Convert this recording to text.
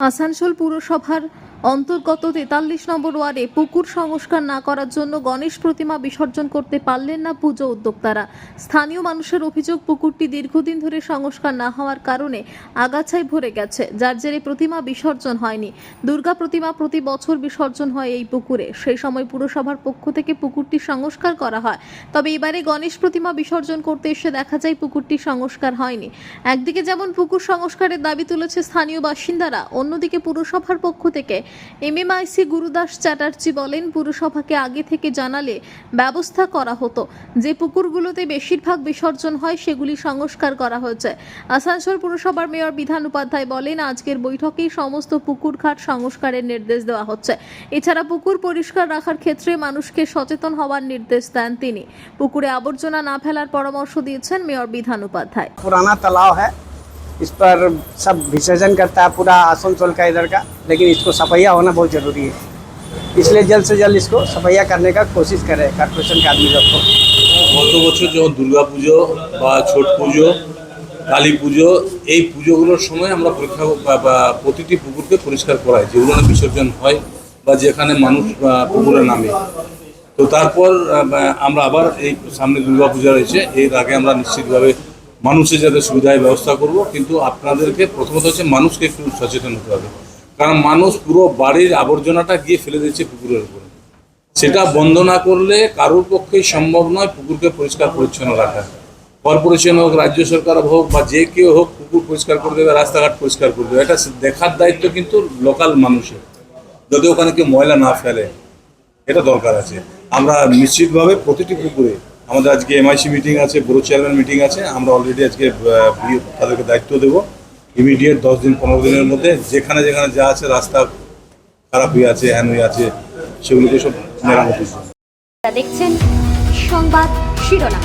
আসানসোল পুরসভার অন্তর্গত তেতাল্লিশ নম্বর ওয়ার্ডে পুকুর সংস্কার না করার জন্য গণেশ প্রতিমা বিসর্জন করতে পারলেন না পুজো উদ্যোক্তারা। স্থানীয় মানুষের অভিযোগ, পুকুরটি দীর্ঘদিন ধরে সংস্কার না হওয়ার কারণে আগাছায় ভরে গেছে, যার জেরে প্রতিমা বিসর্জন হয়নি। দুর্গা প্রতিমা প্রতি বছর বিসর্জন হয় এই পুকুরে। সেই সময় পুরসভার পক্ষ থেকে পুকুরটি সংস্কার করা হয়। তবে এবারে গণেশ প্রতিমা বিসর্জন করতে এসে দেখা যায় পুকুরটি সংস্কার হয়নি। একদিকে যেমন পুকুর সংস্কারের দাবি তুলেছে স্থানীয় বাসিন্দারা, অন্যদিকে পুরসভার পক্ষ থেকে এমএমআইসি গুরুদাস চ্যাটার্জি বলেন, পুরসভাকে আগে থেকে জানালে ব্যবস্থা করা হতো। যে পুকুরগুলোতে বেশিরভাগ বিসর্জন হয়, সেগুলি সংস্কার করা হয়েছে। আসানসোল পুরসভার মেয়র বিধান উপাধ্যায় বলেন, আজকের বৈঠকেই সমস্ত পুকুরঘাট সংস্কারের নির্দেশ দেওয়া হচ্ছে। এছাড়া পুকুর পরিষ্কার রাখার ক্ষেত্রে মানুষকে সচেতন হওয়ার নির্দেশ দেন তিনি। পুকুরে আবর্জনা না ফেলার পরামর্শ দিয়েছেন মেয়র বিধান উপাধ্যায়। পুরানা তালাও হ্যাঁ इस पर सब विसर्जन करता है पूरा आसनसोल का इधर का लेकिन इसको सफाइया होना बहुत ज़रूरी है इसलिए जल्द से जल्द इसको सफाइया करने का कोशिश करें कॉर्पोरेशन के आदमी लोग को গত বছর যখন দুর্গা পুজো বা ছট পুজো কালী পুজো এই পুজোগুলোর সময় আমরা পরীক্ষা বা- বা প্রতিটি পুকুরকে পরিষ্কার করাই যেগুলো না বিসর্জন হয় বা যেখানে মানুষ বা পুকুরে নামে তো তারপর আহ, বা আমরা আবার এই সামনে দুর্গা পূজা রয়েছে এর আগে আমরা নিশ্চিতভাবে মানুষের যাতে সুবিধায় ব্যবস্থা করব, কিন্তু আপনাদেরকে প্রথমত হচ্ছে মানুষকে একটু সচেতন হতে হবে। কারণ মানুষ পুরো বাড়ির আবর্জনাটা গিয়ে ফেলে দিচ্ছে পুকুরের উপরে। সেটা বন্ধ না করলে কারোর পক্ষেই সম্ভব নয় পুকুরকে পরিষ্কার পরিচ্ছন্ন রাখা। কর্পোরেশন হোক, রাজ্য সরকার হোক, বা যে কেউ হোক, পুকুর পরিষ্কার করে দেবে, রাস্তাঘাট পরিষ্কার করে দেবে। এটা দেখার দায়িত্ব কিন্তু লোকাল মানুষের। যদি ওখানে কেউ ময়লা না ফেলে, এটা দরকার আছে। আমরা নিশ্চিতভাবে প্রতিটি পুকুরে আমাদের আজকে এমআইসি মিটিং আছে বড় চেয়ারম্যান মিটিং আছে। আমরা অলরেডি আজকে তাদেরকে দায়িত্ব দেব। ইমিডিয়েট দশ দিন, পনেরো দিনের মধ্যে যেখানে যেখানে যা আছে, রাস্তা খারাপ হয়ে আছে, হ্যান হয়ে আছে, সেগুলোকে সব মেরামত দেখছেন সংবাদ শিরোনাম।